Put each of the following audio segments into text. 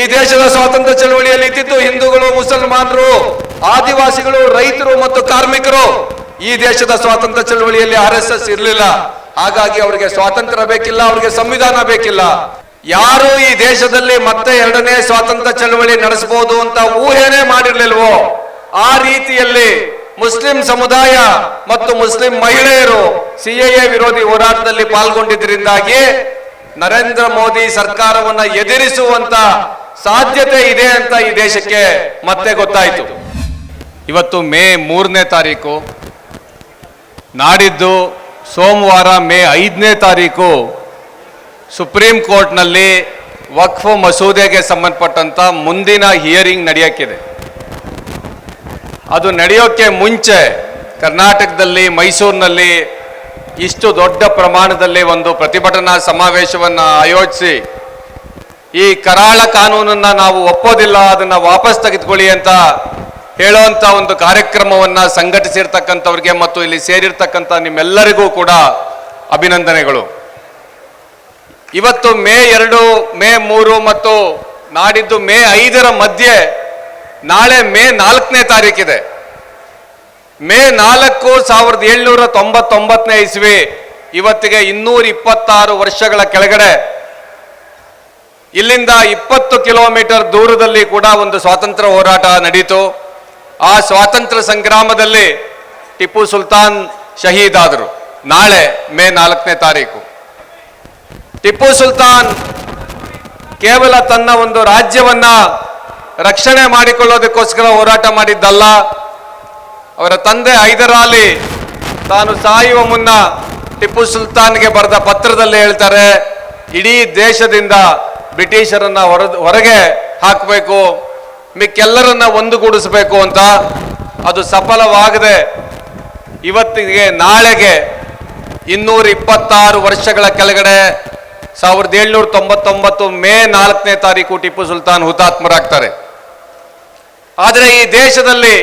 ಈ ದೇಶದ ಸ್ವಾತಂತ್ರ್ಯ ಚಳವಳಿಯಲ್ಲಿ ಇದ್ದಿದ್ದು ಹಿಂದೂಗಳು, ಮುಸಲ್ಮಾನರು, ಆದಿವಾಸಿಗಳು, ರೈತರು ಮತ್ತು ಕಾರ್ಮಿಕರು. ಈ ದೇಶದ ಸ್ವಾತಂತ್ರ್ಯ ಚಳವಳಿಯಲ್ಲಿ ಆರ್ ಎಸ್ ಇರಲಿಲ್ಲ. ಹಾಗಾಗಿ ಅವರಿಗೆ ಸ್ವಾತಂತ್ರ್ಯ ಬೇಕಿಲ್ಲ, ಅವರಿಗೆ ಸಂವಿಧಾನ ಬೇಕಿಲ್ಲ. ಯಾರು ಈ ದೇಶದಲ್ಲಿ ಮತ್ತೆ ಎರಡನೇ ಸ್ವಾತಂತ್ರ್ಯ ಚಳವಳಿ ನಡೆಸಬಹುದು ಅಂತ ಊಹೆನೇ ಮಾಡಿರ್ಲಿಲ್ವೋ, ಆ ರೀತಿಯಲ್ಲಿ ಮುಸ್ಲಿಂ ಸಮುದಾಯ ಮತ್ತು ಮುಸ್ಲಿಂ ಮಹಿಳೆಯರು ಸಿಎಎ ವಿರೋಧಿ ಹೋರಾಟದಲ್ಲಿ ಪಾಲ್ಗೊಂಡಿದ್ದರಿಂದಾಗಿ ನರೇಂದ್ರ ಮೋದಿ ಸರ್ಕಾರವನ್ನ ಎದುರಿಸುವಂತ ಸಾಧ್ಯತೆ ಇದೆ ಅಂತ ಈ ದೇಶಕ್ಕೆ ಮತ್ತೆ ಗೊತ್ತಾಯಿತು. ಇವತ್ತು ಮೇ ಮೂರನೇ ತಾರೀಕು. ನಾಡಿದ್ದು ಸೋಮವಾರ ಮೇ ಐದನೇ ತಾರೀಕು. ಸುಪ್ರೀಂ ಕೋರ್ಟ್ನಲ್ಲಿ ವಕ್ಫ್ ಮಸೂದೆಗೆ ಸಂಬಂಧಪಟ್ಟಂತ ಮುಂದಿನ ಹಿಯರಿಂಗ್ ನಡೆಯೋಕ್ಕಿದೆ ಅದು ನಡೆಯೋಕ್ಕೆ ಮುಂಚೆ ಕರ್ನಾಟಕದಲ್ಲಿ, ಮೈಸೂರಿನಲ್ಲಿ ಇಷ್ಟು ದೊಡ್ಡ ಪ್ರಮಾಣದಲ್ಲಿ ಒಂದು ಪ್ರತಿಭಟನಾ ಸಮಾವೇಶವನ್ನು ಆಯೋಜಿಸಿ ಈ ಕರಾಳ ಕಾನೂನನ್ನ ನಾವು ಒಪ್ಪೋದಿಲ್ಲ, ಅದನ್ನ ವಾಪಸ್ ತೆಗೆದುಕೊಳ್ಳಿ ಅಂತ ಹೇಳುವಂತ ಒಂದು ಕಾರ್ಯಕ್ರಮವನ್ನ ಸಂಘಟಿಸಿರ್ತಕ್ಕಂಥವ್ರಿಗೆ ಮತ್ತು ಇಲ್ಲಿ ಸೇರಿರ್ತಕ್ಕಂಥ ನಿಮ್ಮೆಲ್ಲರಿಗೂ ಕೂಡ ಅಭಿನಂದನೆಗಳು. ಇವತ್ತು ಮೇ ಎರಡು, ಮೇ ಮೂರು ಮತ್ತು ನಾಡಿದ್ದು ಮೇ ಐದರ ಮಧ್ಯೆ ನಾಳೆ ಮೇ ನಾಲ್ಕನೇ ತಾರೀಕಿದೆ. ಮೇ ನಾಲ್ಕು ಸಾವಿರದ ಏಳ್ನೂರ ತೊಂಬತ್ತೊಂಬತ್ತನೇ ಇಸ್ವಿ, ಇವತ್ತಿಗೆ ಇನ್ನೂರ ಇಪ್ಪತ್ತಾರು ವರ್ಷಗಳ ಕೆಳಗಡೆ ಇಲ್ಲಿಂದ ಇಪ್ಪತ್ತು ಕಿಲೋಮೀಟರ್ ದೂರದಲ್ಲಿ ಕೂಡ ಒಂದು ಸ್ವಾತಂತ್ರ್ಯ ಹೋರಾಟ ನಡೀತು. ಆ ಸ್ವಾತಂತ್ರ್ಯ ಸಂಗ್ರಾಮದಲ್ಲಿ ಟಿಪ್ಪು ಸುಲ್ತಾನ್ ಶಹೀದ್ ಆದರು ನಾಳೆ ಮೇ ನಾಲ್ಕನೇ ತಾರೀಕು. ಟಿಪ್ಪು ಸುಲ್ತಾನ್ ಕೇವಲ ತನ್ನ ಒಂದು ರಾಜ್ಯವನ್ನ ರಕ್ಷಣೆ ಮಾಡಿಕೊಳ್ಳೋದಕ್ಕೋಸ್ಕರ ಹೋರಾಟ ಮಾಡಿದ್ದಲ್ಲ. ಅವರ ತಂದೆ ಐದರಾಲಿ ತಾನು ಸಾಯುವ ಮುನ್ನ ಟಿಪ್ಪು ಸುಲ್ತಾನ್ಗೆ ಬರೆದ ಪತ್ರದಲ್ಲಿ ಹೇಳ್ತಾರೆ, ಇಡೀ ದೇಶದಿಂದ ಬ್ರಿಟಿಷರನ್ನ ಹೊರ ಹೊರಗೆ ಹಾಕಬೇಕು, ಮಿಕ್ಕೆಲ್ಲರನ್ನ ಒಂದುಗೂಡಿಸಬೇಕು ಅಂತ ಅದು ಸಫಲವಾಗದೆ ಇವತ್ತಿಗೆ ನಾಳೆಗೆ ಇನ್ನೂರ ಇಪ್ಪತ್ತಾರು ವರ್ಷಗಳ ಕೆಳಗಡೆ ಸಾವಿರದ ಏಳ್ನೂರ ತೊಂಬತ್ತೊಂಬತ್ತು ಮೇ ನಾಲ್ಕನೇ ತಾರೀಕು ಟಿಪ್ಪು ಸುಲ್ತಾನ್ ಹುತಾತ್ಮರಾಗ್ತಾರೆ. ಆದರೆ ಈ ದೇಶದಲ್ಲಿ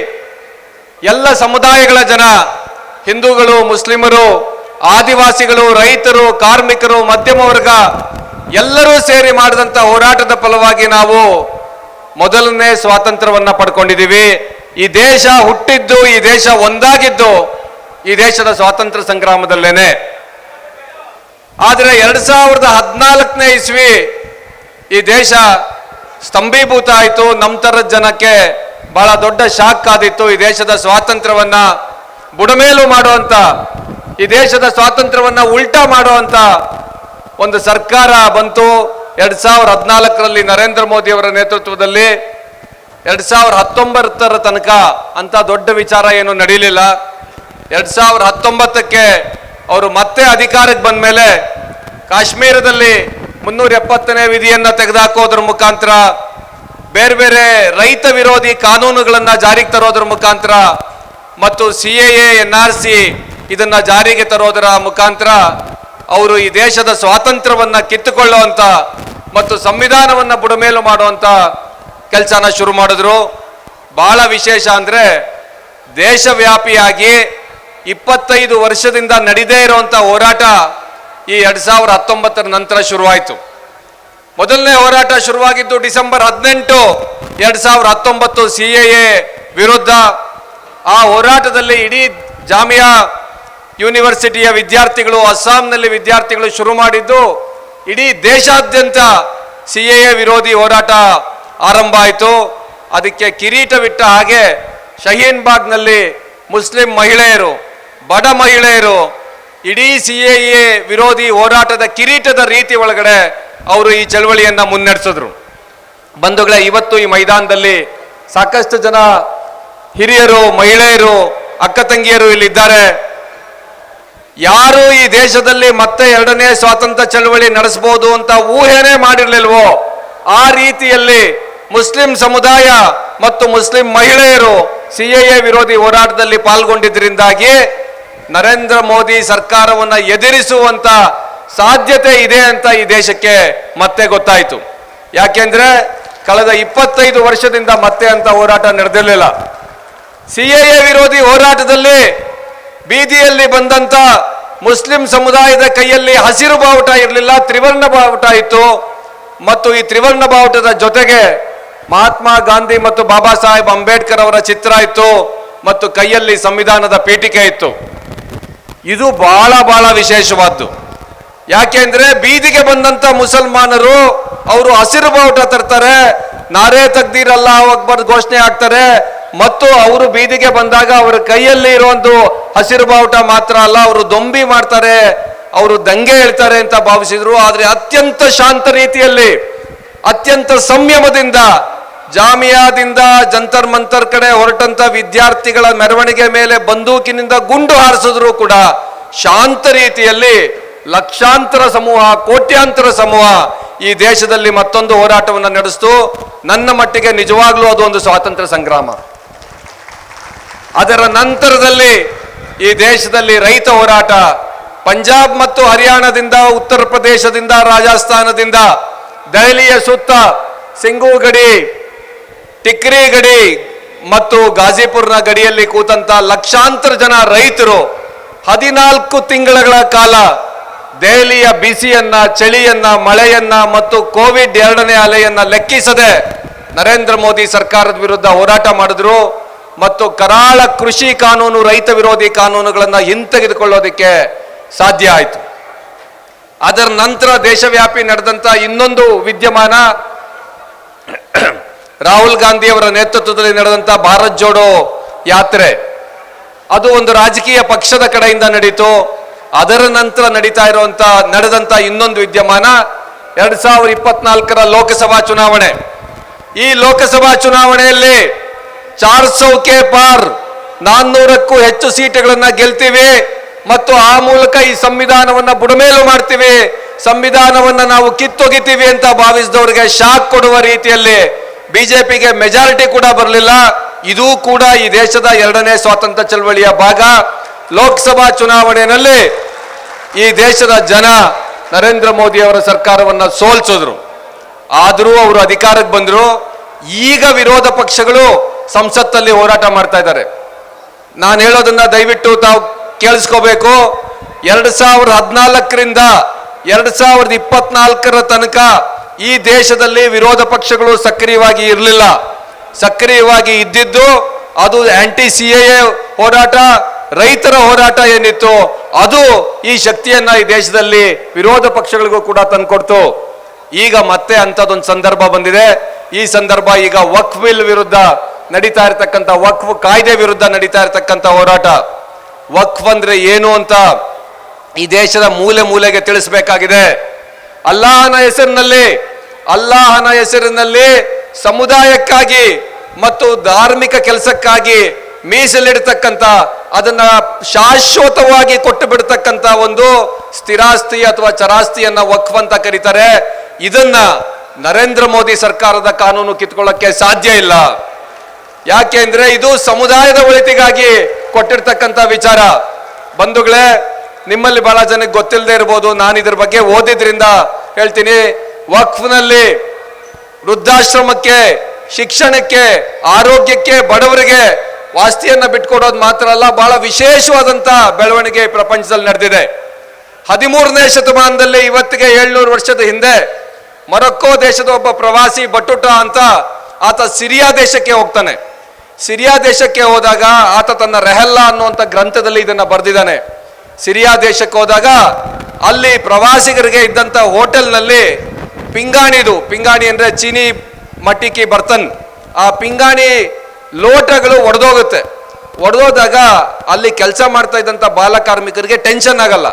ಎಲ್ಲ ಸಮುದಾಯಗಳ ಜನ, ಹಿಂದೂಗಳು, ಮುಸ್ಲಿಮರು, ಆದಿವಾಸಿಗಳು, ರೈತರು, ಕಾರ್ಮಿಕರು, ಮಧ್ಯಮ ವರ್ಗ ಎಲ್ಲರೂ ಸೇರಿ ಮಾಡಿದಂಥ ಹೋರಾಟದ ಫಲವಾಗಿ ನಾವು ಮೊದಲನೇ ಸ್ವಾತಂತ್ರ್ಯವನ್ನ ಪಡ್ಕೊಂಡಿದ್ದೀವಿ ಈ ದೇಶ ಹುಟ್ಟಿದ್ದು, ಈ ದೇಶ ಒಂದಾಗಿದ್ದು ಈ ದೇಶದ ಸ್ವಾತಂತ್ರ್ಯ ಸಂಗ್ರಾಮದಲ್ಲೇನೆ. ಆದರೆ ಎರಡ್ ಸಾವಿರದ ಹದಿನಾಲ್ಕನೇ ಇಸ್ವಿ ಈ ದೇಶ ಸ್ತಂಭೀಭೂತ ಆಯಿತು. ನಮ್ಮ ಥರದ ಜನಕ್ಕೆ ಬಹಳ ದೊಡ್ಡ ಶಾಕ್ ಆದಿತ್ತು. ಈ ದೇಶದ ಸ್ವಾತಂತ್ರ್ಯವನ್ನ ಬುಡಮೇಲು ಮಾಡುವಂತ, ಈ ದೇಶದ ಸ್ವಾತಂತ್ರ್ಯವನ್ನ ಉಲ್ಟಾ ಮಾಡುವಂತ ಒಂದು ಸರ್ಕಾರ ಬಂತು ಎರಡ್ ಸಾವಿರದ ಹದಿನಾಲ್ಕರಲ್ಲಿ ನರೇಂದ್ರ ಮೋದಿ ಅವರ ನೇತೃತ್ವದಲ್ಲಿ. ಎರಡ್ ಸಾವಿರದ ಹತ್ತೊಂಬತ್ತರ ತನಕ ಅಂತ ದೊಡ್ಡ ವಿಚಾರ ಏನು ನಡೀಲಿಲ್ಲ. ಎರಡ್ ಸಾವಿರದ ಹತ್ತೊಂಬತ್ತಕ್ಕೆ ಅವರು ಮತ್ತೆ ಅಧಿಕಾರಕ್ಕೆ ಬಂದ ಮೇಲೆ ಕಾಶ್ಮೀರದಲ್ಲಿ ಮುನ್ನೂರ ಎಪ್ಪತ್ತನೇ ವಿಧಿಯನ್ನ ತೆಗೆದುಹಾಕೋದ್ರ ಮುಖಾಂತರ ಬೇರೆ ಬೇರೆ ರೈತ ವಿರೋಧಿ ಕಾನೂನುಗಳನ್ನ ಜಾರಿಗೆ ತರೋದ್ರ ಮುಖಾಂತರ ಮತ್ತು C A N R C ಇದನ್ನ ಜಾರಿಗೆ ತರೋದರ ಮುಖಾಂತರ ಅವರು ಈ ದೇಶದ ಸ್ವಾತಂತ್ರ್ಯವನ್ನ ಕಿತ್ತುಕೊಳ್ಳುವಂತ ಮತ್ತು ಸಂವಿಧಾನವನ್ನ ಬುಡಮೇಲು ಮಾಡುವಂತ ಕೆಲಸನ ಶುರು ಮಾಡಿದ್ರು. ಬಹಳ ವಿಶೇಷ ಅಂದ್ರೆ ದೇಶವ್ಯಾಪಿಯಾಗಿ ಇಪ್ಪತ್ತೈದು ವರ್ಷದಿಂದ ನಡೀದೇ ಇರುವಂತ ಹೋರಾಟ ಈ ಎರಡ್ ಸಾವಿರದ ಹತ್ತೊಂಬತ್ತರ ನಂತರ ಶುರುವಾಯಿತು. ಮೊದಲನೇ ಹೋರಾಟ ಶುರುವಾಗಿದ್ದು ಡಿಸೆಂಬರ್ ಹದಿನೆಂಟು ಎರಡ್ ಸಾವಿರದ ಹತ್ತೊಂಬತ್ತು ಸಿ ಎ ವಿರುದ್ಧ. ಆ ಹೋರಾಟದಲ್ಲಿ ಇಡೀ ಜಾಮಿಯಾ ಯೂನಿವರ್ಸಿಟಿಯ ವಿದ್ಯಾರ್ಥಿಗಳು, ಅಸ್ಸಾಂನಲ್ಲಿ ವಿದ್ಯಾರ್ಥಿಗಳು ಶುರು ಮಾಡಿದ್ದು ಇಡೀ ದೇಶಾದ್ಯಂತ ಸಿ ಎ ವಿರೋಧಿ ಹೋರಾಟ ಆರಂಭ ಆಯಿತು. ಅದಕ್ಕೆ ಕಿರೀಟವಿಟ್ಟ ಹಾಗೆ ಶಹೀನ್ ಬಾಗ್ನಲ್ಲಿ ಮುಸ್ಲಿಂ ಮಹಿಳೆಯರು, ಬಡ ಮಹಿಳೆಯರು ಇಡೀ ಸಿ ಎ ವಿರೋಧಿ ಹೋರಾಟದ ಕಿರೀಟದ ರೀತಿ ಒಳಗಡೆ ಅವರು ಈ ಚಳವಳಿಯನ್ನು ಮುನ್ನಡೆಸಿದ್ರು. ಬಂಧುಗಳೇ, ಇವತ್ತು ಈ ಮೈದಾನದಲ್ಲಿ ಸಾಕಷ್ಟು ಜನ ಹಿರಿಯರು, ಮಹಿಳೆಯರು, ಅಕ್ಕ ತಂಗಿಯರು ಇಲ್ಲಿದ್ದಾರೆ. ಯಾರು ಈ ದೇಶದಲ್ಲಿ ಮತ್ತೆ ಎರಡನೇ ಸ್ವಾತಂತ್ರ್ಯ ಚಳವಳಿ ನಡೆಸಬಹುದು ಅಂತ ಊಹೆನೇ ಮಾಡಿರ್ಲಿಲ್ವೋ, ಆ ರೀತಿಯಲ್ಲಿ ಮುಸ್ಲಿಂ ಸಮುದಾಯ ಮತ್ತು ಮುಸ್ಲಿಂ ಮಹಿಳೆಯರು ಸಿಎಎ ವಿರೋಧಿ ಹೋರಾಟದಲ್ಲಿ ಪಾಲ್ಗೊಂಡಿದ್ದರಿಂದಾಗಿ ನರೇಂದ್ರ ಮೋದಿ ಸರ್ಕಾರವನ್ನು ಎದುರಿಸುವಂತ ಸಾಧ್ಯತೆ ಇದೆ ಅಂತ ಈ ದೇಶಕ್ಕೆ ಮತ್ತೆ ಗೊತ್ತಾಯಿತು. ಯಾಕೆಂದ್ರೆ ಕಳೆದ ಇಪ್ಪತ್ತೈದು ವರ್ಷದಿಂದ ಮತ್ತೆ ಅಂತ ಹೋರಾಟ ನಡೆದಿರಲಿಲ್ಲ. ಸಿಎಎ ವಿರೋಧಿ ಹೋರಾಟದಲ್ಲಿ ಬೀದಿಯಲ್ಲಿ ಬಂದಂತ ಮುಸ್ಲಿಂ ಸಮುದಾಯದ ಕೈಯಲ್ಲಿ ಹಸಿರು ಬಾವುಟ ಇರಲಿಲ್ಲ, ತ್ರಿವರ್ಣ ಬಾವುಟ ಇತ್ತು. ಮತ್ತು ಈ ತ್ರಿವರ್ಣ ಬಾವುಟದ ಜೊತೆಗೆ ಮಹಾತ್ಮ ಗಾಂಧಿ ಮತ್ತು ಬಾಬಾ ಸಾಹೇಬ್ ಅಂಬೇಡ್ಕರ್ ಅವರ ಚಿತ್ರ ಇತ್ತು ಮತ್ತು ಕೈಯಲ್ಲಿ ಸಂವಿಧಾನದ ಪೀಠಿಕೆ ಇತ್ತು. ಇದು ಬಹಳ ಬಹಳ ವಿಶೇಷವಾದ್ದು. ಯಾಕೆಂದ್ರೆ ಬೀದಿಗೆ ಬಂದಂತ ಮುಸಲ್ಮಾನರು ಅವರು ಹಸಿರು ಬಾವುಟ ತರ್ತಾರೆ, ನಾರೇ ತಗ್ದಿರಲ್ಲ ಅಕ್ಬರ್ ಘೋಷಣೆ ಆಗ್ತಾರೆ ಮತ್ತು ಅವರು ಬೀದಿಗೆ ಬಂದಾಗ ಅವರ ಕೈಯಲ್ಲಿ ಇರುವಂತ ಹಸಿರು ಬಾವುಟ ಮಾತ್ರ ಅಲ್ಲ, ಅವರು ದೊಂಬಿ ಮಾಡ್ತಾರೆ, ಅವರು ದಂಗೆ ಹೇಳ್ತಾರೆ ಅಂತ ಭಾವಿಸಿದ್ರು. ಆದರೆ ಅತ್ಯಂತ ಶಾಂತ ರೀತಿಯಲ್ಲಿ, ಅತ್ಯಂತ ಸಂಯಮದಿಂದ, ಜಾಮಿಯಾದಿಂದ ಜಂತರ್ ಮಂತರ್ ಕಡೆ ಹೊರಟಂತ ವಿದ್ಯಾರ್ಥಿಗಳ ಮೆರವಣಿಗೆ ಮೇಲೆ ಬಂದೂಕಿನಿಂದ ಗುಂಡು ಹಾರಿಸಿದ್ರು ಕೂಡ ಶಾಂತ ರೀತಿಯಲ್ಲಿ ಲಕ್ಷಾಂತರ ಸಮೂಹ, ಕೋಟ್ಯಾಂತರ ಸಮೂಹ ಈ ದೇಶದಲ್ಲಿ ಮತ್ತೊಂದು ಹೋರಾಟವನ್ನು ನಡೆಸ್ತು. ನನ್ನ ಮಟ್ಟಿಗೆ ನಿಜವಾಗ್ಲೂ ಅದು ಒಂದು ಸ್ವಾತಂತ್ರ್ಯ ಸಂಗ್ರಾಮ. ಅದರ ನಂತರದಲ್ಲಿ ಈ ದೇಶದಲ್ಲಿ ರೈತ ಹೋರಾಟ. ಪಂಜಾಬ್ ಮತ್ತು ಹರಿಯಾಣದಿಂದ, ಉತ್ತರ ಪ್ರದೇಶದಿಂದ, ರಾಜಸ್ಥಾನದಿಂದ ದೆಹಲಿಯ ಸುತ್ತ ಸಿಂಗು ಗಡಿ ಟಿಕ್ರಿ ಗಡಿ ಮತ್ತು ಗಾಜಿಪುರ್ನ ಗಡಿಯಲ್ಲಿ ಕೂತಂತ ಲಕ್ಷಾಂತರ ಜನ ರೈತರು ಹದಿನಾಲ್ಕು ತಿಂಗಳ ಕಾಲ ದೆಹಲಿಯ ಬಿಸಿಯನ್ನ, ಚಳಿಯನ್ನ, ಮಳೆಯನ್ನ ಮತ್ತು ಕೋವಿಡ್ ಎರಡನೇ ಅಲೆಯನ್ನ ಲೆಕ್ಕಿಸದೆ ನರೇಂದ್ರ ಮೋದಿ ಸರ್ಕಾರದ ವಿರುದ್ಧ ಹೋರಾಟ ಮಾಡಿದ್ರು. ಮತ್ತು ಕರಾಳ ಕೃಷಿ ಕಾನೂನು, ರೈತ ವಿರೋಧಿ ಕಾನೂನುಗಳನ್ನು ಹಿಂತೆಗೆದುಕೊಳ್ಳೋದಕ್ಕೆ ಸಾಧ್ಯ ಆಯಿತು. ಅದರ ನಂತರ ದೇಶವ್ಯಾಪಿ ನಡೆದಂತ ಇನ್ನೊಂದು ವಿದ್ಯಮಾನ ರಾಹುಲ್ ಗಾಂಧಿ ಅವರ ನೇತೃತ್ವದಲ್ಲಿ ನಡೆದಂತ ಭಾರತ್ ಜೋಡೋ ಯಾತ್ರೆ. ಅದು ಒಂದು ರಾಜಕೀಯ ಪಕ್ಷದ ಕಡೆಯಿಂದ ನಡೀತು. ಅದರ ನಂತರ ನಡೀತಾ ಇರುವಂತ, ನಡೆದಂತ ಇನ್ನೊಂದು ವಿದ್ಯಮಾನ ಎರಡ್ ಸಾವಿರದ ಇಪ್ಪತ್ನಾಲ್ಕರ ಲೋಕಸಭಾ ಚುನಾವಣೆ. ಈ ಲೋಕಸಭಾ ಚುನಾವಣೆಯಲ್ಲಿ ಚಾರ್ ಸೌಕೆ ಪಾರ್. ನಾನ್ನೂರಕ್ಕೂ ಹೆಚ್ಚು ಸೀಟುಗಳನ್ನ ಗೆಲ್ತೀವಿ ಮತ್ತು ಆ ಮೂಲಕ ಈ ಸಂವಿಧಾನವನ್ನ ಬುಡಮೇಲು ಮಾಡ್ತೀವಿ. ಸಂವಿಧಾನವನ್ನ ನಾವು ಕಿತ್ತೊಗಿತೀವಿ ಅಂತ ಭಾವಿಸಿದವರಿಗೆ ಶಾಕ್ ಕೊಡುವ ರೀತಿಯಲ್ಲಿ ಬಿಜೆಪಿಗೆ ಮೆಜಾರಿಟಿ ಕೂಡ ಬರಲಿಲ್ಲ. ಇದೂ ಕೂಡ ಈ ದೇಶದ ಎರಡನೇ ಸ್ವಾತಂತ್ರ್ಯ ಚಳವಳಿಯ ಭಾಗ. ಲೋಕಸಭಾ ಚುನಾವಣೆಯಲ್ಲಿ ಈ ದೇಶದ ಜನ ನರೇಂದ್ರ ಮೋದಿ ಅವರ ಸರ್ಕಾರವನ್ನ ಸೋಲ್ಸಿದ್ರು. ಆದರೂ ಅವರು ಅಧಿಕಾರಕ್ಕೆ ಬಂದರು. ಈಗ ವಿರೋಧ ಪಕ್ಷಗಳು ಸಂಸತ್ತಲ್ಲಿ ಹೋರಾಟ ಮಾಡ್ತಾ ಇದ್ದಾರೆ. ನಾನು ಹೇಳೋದನ್ನ ದಯವಿಟ್ಟು ತಾವು ಕೇಳಿಸ್ಕೋಬೇಕು. ಎರಡು ಸಾವಿರದ ಹದಿನಾಲ್ಕರಿಂದ ಎರಡು ಸಾವಿರದ ಇಪ್ಪತ್ನಾಲ್ಕರ ತನಕ ಈ ದೇಶದಲ್ಲಿ ವಿರೋಧ ಪಕ್ಷಗಳು ಸಕ್ರಿಯವಾಗಿ ಇರಲಿಲ್ಲ. ಸಕ್ರಿಯವಾಗಿ ಇದ್ದಿದ್ದು ಅದು ಆಂಟಿ ಸಿ ಎ ಹೋರಾಟ, ರೈತರ ಹೋರಾಟ ಏನಿತ್ತು, ಅದು ಈ ಶಕ್ತಿಯನ್ನ ಈ ದೇಶದಲ್ಲಿ ವಿರೋಧ ಪಕ್ಷಗಳಿಗೂ ಕೂಡ ತಂದುಕೊಡ್ತು. ಈಗ ಮತ್ತೆ ಅಂಥದ್ದೊಂದು ಸಂದರ್ಭ ಬಂದಿದೆ. ಈ ಸಂದರ್ಭ ಈಗ ವಕ್ಫ್ ಬಿಲ್ ವಿರುದ್ಧ ನಡೀತಾ ಇರತಕ್ಕಂಥ ವಕ್ಫ್ ಕಾಯ್ದೆ ವಿರುದ್ಧ ನಡೀತಾ ಇರತಕ್ಕಂಥ ಹೋರಾಟ. ವಕ್ಫ್ ಅಂದ್ರೆ ಏನು ಅಂತ ಈ ದೇಶದ ಮೂಲೆ ಮೂಲೆಗೆ ತಿಳಿಸಬೇಕಾಗಿದೆ. ಅಲ್ಲಾಹನ ಹೆಸರಿನಲ್ಲಿ ಅಲ್ಲಾಹನ ಹೆಸರಿನಲ್ಲಿ ಸಮುದಾಯಕ್ಕಾಗಿ ಮತ್ತು ಧಾರ್ಮಿಕ ಕೆಲಸಕ್ಕಾಗಿ ಮೀಸಲಿಡತಕ್ಕಂಥ, ಅದನ್ನ ಶಾಶ್ವತವಾಗಿ ಕೊಟ್ಟು ಬಿಡ್ತಕ್ಕಂಥ ಒಂದು ಸ್ಥಿರಾಸ್ತಿ ಅಥವಾ ಚರಾಸ್ತಿಯನ್ನ ವಕ್ಫ್ ಅಂತ ಕರೀತಾರೆ. ಇದನ್ನ ನರೇಂದ್ರ ಮೋದಿ ಸರ್ಕಾರದ ಕಾನೂನು ಕಿತ್ಕೊಳ್ಳಕ್ಕೆ ಸಾಧ್ಯ ಇಲ್ಲ. ಯಾಕೆ ಅಂದ್ರೆ ಇದು ಸಮುದಾಯದ ಒಳಿತಿಗಾಗಿ ಕೊಟ್ಟಿರ್ತಕ್ಕಂಥ ವಿಚಾರ. ಬಂಧುಗಳೇ, ನಿಮ್ಮಲ್ಲಿ ಬಹಳ ಜನಕ್ಕೆ ಗೊತ್ತಿಲ್ಲದೆ ಇರ್ಬೋದು, ನಾನು ಇದ್ರ ಬಗ್ಗೆ ಓದಿದ್ರಿಂದ ಹೇಳ್ತೀನಿ. ವಕ್ಫ್ನಲ್ಲಿ ವೃದ್ಧಾಶ್ರಮಕ್ಕೆ, ಶಿಕ್ಷಣಕ್ಕೆ, ಆರೋಗ್ಯಕ್ಕೆ ಬಡವರಿಗೆ ವಾಸ್ತಿಯನ್ನ ಬಿಟ್ಕೊಡೋದು ಮಾತ್ರ ಅಲ್ಲ, ಬಹಳ ವಿಶೇಷವಾದಂತ ಬೆಳವಣಿಗೆ ಪ್ರಪಂಚದಲ್ಲಿ ನಡೆದಿದೆ. ಹದಿಮೂರನೇ ಶತಮಾನದಲ್ಲಿ ಇವತ್ತಿಗೆ ಏಳ್ನೂರು ವರ್ಷದ ಹಿಂದೆ ಮೊರಕ್ಕೋ ದೇಶದ ಒಬ್ಬ ಪ್ರವಾಸಿ ಬಟುಟ ಅಂತ ಆತ ಸಿರಿಯಾ ದೇಶಕ್ಕೆ ಹೋಗ್ತಾನೆ. ಸಿರಿಯಾ ದೇಶಕ್ಕೆ ಹೋದಾಗ ಆತ ತನ್ನ ರೆಹಲ್ಲಾ ಅನ್ನುವಂಥ ಗ್ರಂಥದಲ್ಲಿ ಇದನ್ನು ಬರೆದಿದ್ದಾನೆ. ಸಿರಿಯಾ ದೇಶಕ್ಕೆ ಹೋದಾಗ ಅಲ್ಲಿ ಪ್ರವಾಸಿಗರಿಗೆ ಇದ್ದಂಥ ಹೋಟೆಲ್ನಲ್ಲಿ ಪಿಂಗಾಣಿದು, ಪಿಂಗಾಣಿ ಅಂದರೆ ಚೀನಿ ಮಟ್ಟಿಕಿ ಬರ್ತನ್. ಆ ಪಿಂಗಾಣಿ ಲೋಟಗಳು ಒಡೆದೋಗುತ್ತೆ. ಒಡೆದೋದಾಗ ಅಲ್ಲಿ ಕೆಲಸ ಮಾಡ್ತಾ ಇದ್ದಂಥ ಬಾಲಕಾರ್ಮಿಕರಿಗೆ ಟೆನ್ಷನ್ ಆಗಲ್ಲ.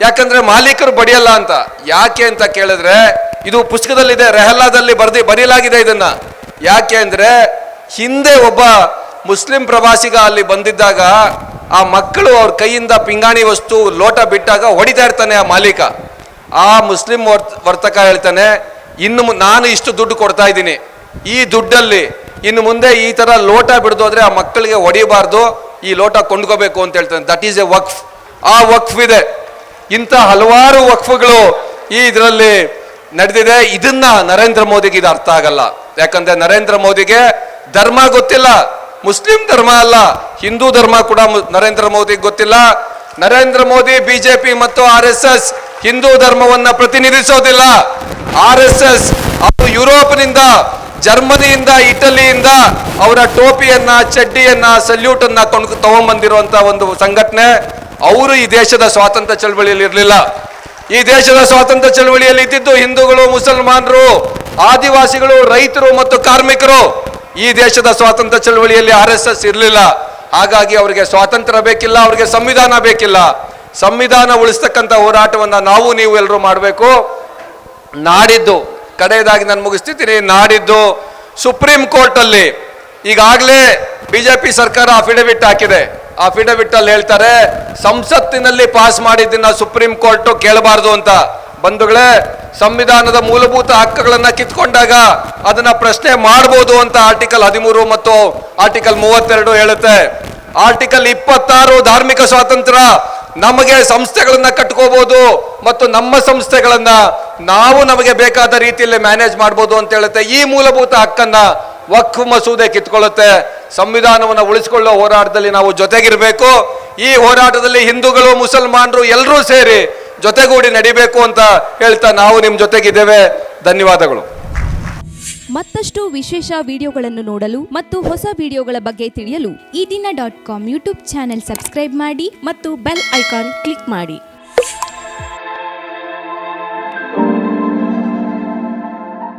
ಯಾಕಂದ್ರೆ ಮಾಲೀಕರು ಬಡಿಯಲ್ಲ ಅಂತ. ಯಾಕೆ ಅಂತ ಕೇಳಿದ್ರೆ, ಇದು ಪುಸ್ತಕದಲ್ಲಿದೆ, ರೆಹಲ್ಲಾದಲ್ಲಿ ಬರ್ದಿ, ಬರೀಲಾಗಿದೆ ಇದನ್ನು. ಯಾಕೆ ಅಂದ್ರೆ ಹಿಂದೆ ಒಬ್ಬ ಮುಸ್ಲಿಂ ಪ್ರವಾಸಿಗ ಅಲ್ಲಿ ಬಂದಿದ್ದಾಗ ಆ ಮಕ್ಕಳು ಅವ್ರ ಕೈಯಿಂದ ಪಿಂಗಾಣಿ ವಸ್ತು ಲೋಟ ಬಿಟ್ಟಾಗ ಹೊಡಿತಾ ಇರ್ತಾನೆ ಆ ಮಾಲೀಕ. ಆ ಮುಸ್ಲಿಂ ವರ್- ವರ್ತಕ ಹೇಳ್ತಾನೆ, ಇನ್ನು ನಾನು ಇಷ್ಟು ದುಡ್ಡು ಕೊಡ್ತಾ ಇದ್ದೀನಿ. ಈ ದುಡ್ಡಲ್ಲಿ ಇನ್ನು ಮುಂದೆ ಈ ತರ ಲೋಟ ಬಿಡದೋದ್ರೆ ಆ ಮಕ್ಕಳಿಗೆ ಹೊಡಿಬಾರ್ದು. ಈ ಲೋಟ ಕೊಂಡ್ಕೋಬೇಕು ಅಂತ ಹೇಳ್ತಾನೆ. That is a waqf. ಆ ವಕ್ಫ್ ಇದೆ. ಇಂಥ ಹಲವಾರು ವಕ್ಫ್ಗಳು ಈ ಇದರಲ್ಲಿ ನಡೆದಿದೆ. ಇದನ್ನ ನರೇಂದ್ರ ಮೋದಿಗೆ ಇದು ಅರ್ಥ ಆಗಲ್ಲ. ಯಾಕಂದ್ರೆ ನರೇಂದ್ರ ಮೋದಿಗೆ ಧರ್ಮ ಗೊತ್ತಿಲ್ಲ. ಮುಸ್ಲಿಂ ಧರ್ಮ ಅಲ್ಲ. ಹಿಂದೂ ಧರ್ಮ ಕೂಡ ನರೇಂದ್ರ ಮೋದಿಗೆ ಗೊತ್ತಿಲ್ಲ. ನರೇಂದ್ರ ಮೋದಿ, ಬಿಜೆಪಿ ಮತ್ತು ಆರ್ ಎಸ್ ಎಸ್ ಹಿಂದೂ ಧರ್ಮವನ್ನ ಪ್ರತಿನಿಧಿಸೋದಿಲ್ಲ. ಆರ್ ಎಸ್ ಎಸ್ ಅವರು ಯುರೋಪ್ನಿಂದ, ಜರ್ಮನಿಯಿಂದ, ಇಟಲಿಯಿಂದ ಅವರ ಟೋಪಿಯನ್ನ, ಚಡ್ಡಿಯನ್ನ ಸಲ್ಯೂಟ್ ಅನ್ನ ಕೊಂಡು ತಗೊಂಡ್ಬಂದಿರುವಂತ ಒಂದು ಸಂಘಟನೆ ಅವರು ಈ ದೇಶದ ಸ್ವಾತಂತ್ರ್ಯ ಚಳವಳಿಯಲ್ಲಿ ಇರಲಿಲ್ಲ. ಈ ದೇಶದ ಸ್ವಾತಂತ್ರ್ಯ ಚಳವಳಿಯಲ್ಲಿ ಇದ್ದಿದ್ದು ಹಿಂದೂಗಳು, ಮುಸಲ್ಮಾನರು, ಆದಿವಾಸಿಗಳು, ರೈತರು ಮತ್ತು ಕಾರ್ಮಿಕರು. ಈ ದೇಶದ ಸ್ವಾತಂತ್ರ್ಯ ಚಳವಳಿಯಲ್ಲಿ ಆರ್ ಎಸ್ ಇರಲಿಲ್ಲ. ಹಾಗಾಗಿ ಅವರಿಗೆ ಸ್ವಾತಂತ್ರ್ಯ ಬೇಕಿಲ್ಲ, ಅವರಿಗೆ ಸಂವಿಧಾನ ಬೇಕಿಲ್ಲ. ಸಂವಿಧಾನ ಉಳಿಸ್ತಕ್ಕಂಥ ಹೋರಾಟವನ್ನು ನಾವು, ನೀವು ಎಲ್ಲರೂ ಮಾಡಬೇಕು. ನಾಡಿದ್ದು, ಕಡೆಯದಾಗಿ ನಾನು ಮುಗಿಸ್ತಿದ್ದೀನಿ, ನಾಡಿದ್ದು ಸುಪ್ರೀಂ ಕೋರ್ಟಲ್ಲಿ ಈಗಾಗಲೇ ಬಿ ಜೆ ಬಿಜೆಪಿ ಸರ್ಕಾರ ಅಫಿಡವಿಟ್ ಹಾಕಿದೆ. ಅಫಿಡವಿಟ್ ಅಲ್ಲಿ ಹೇಳ್ತಾರೆ, ಸಂಸತ್ತಿನಲ್ಲಿ ಪಾಸ್ ಮಾಡಿದ್ದನ್ನ ಸುಪ್ರೀಂ ಕೋರ್ಟ್ ಕೇಳಬಾರದು ಅಂತ. ಬಂಧುಗಳೇ, ಸಂವಿಧಾನದ ಮೂಲಭೂತ ಹಕ್ಕುಗಳನ್ನ ಕಿತ್ಕೊಂಡಾಗ ಅದನ್ನ ಪ್ರಶ್ನೆ ಮಾಡಬಹುದು ಅಂತ ಆರ್ಟಿಕಲ್ ಹದಿಮೂರು ಮತ್ತು ಆರ್ಟಿಕಲ್ ಮೂವತ್ತೆರಡು ಹೇಳುತ್ತೆ. ಆರ್ಟಿಕಲ್ ಇಪ್ಪತ್ತಾರು, ಧಾರ್ಮಿಕ ಸ್ವಾತಂತ್ರ್ಯ, ನಮಗೆ ಸಂಸ್ಥೆಗಳನ್ನ ಕಟ್ಕೋಬಹುದು ಮತ್ತು ನಮ್ಮ ಸಂಸ್ಥೆಗಳನ್ನ ನಾವು ನಮಗೆ ಬೇಕಾದ ರೀತಿಯಲ್ಲಿ ಮ್ಯಾನೇಜ್ ಮಾಡ್ಬೋದು ಅಂತ ಹೇಳುತ್ತೆ. ಈ ಮೂಲಭೂತ ಹಕ್ಕನ್ನ ವಕ್ಫ್ ಮಸೂದೆ ಕಿತ್ಕೊಳ್ಳುತ್ತೆ. ಸಂವಿಧಾನವನ್ನು ಉಳಿಸಿಕೊಳ್ಳೋ ಹೋರಾಟದಲ್ಲಿ ನಾವು ಜೊತೆಗಿರಬೇಕು. ಈ ಹೋರಾಟದಲ್ಲಿ ಹಿಂದೂಗಳು, ಮುಸಲ್ಮಾನರು ಎಲ್ಲರೂ ಸೇರಿ ಜೊತೆಗೂಡಿ ನಡಿಬೇಕು ಅಂತ ಹೇಳ್ತಾ ನಾವು ನಿಮ್ಮ ಜೊತೆಗಿದ್ದೇವೆ. ಧನ್ಯವಾದಗಳು. ಮತ್ತಷ್ಟು ವಿಶೇಷ ವಿಡಿಯೋಗಳನ್ನು ನೋಡಲು ಮತ್ತು ಹೊಸ ವಿಡಿಯೋಗಳ ಬಗ್ಗೆ ತಿಳಿಯಲು Eedina dot com YouTube channel subscribe ಮಾಡಿ ಮತ್ತು ಬೆಲ್ ಐಕಾನ್ ಕ್ಲಿಕ್ ಮಾಡಿ.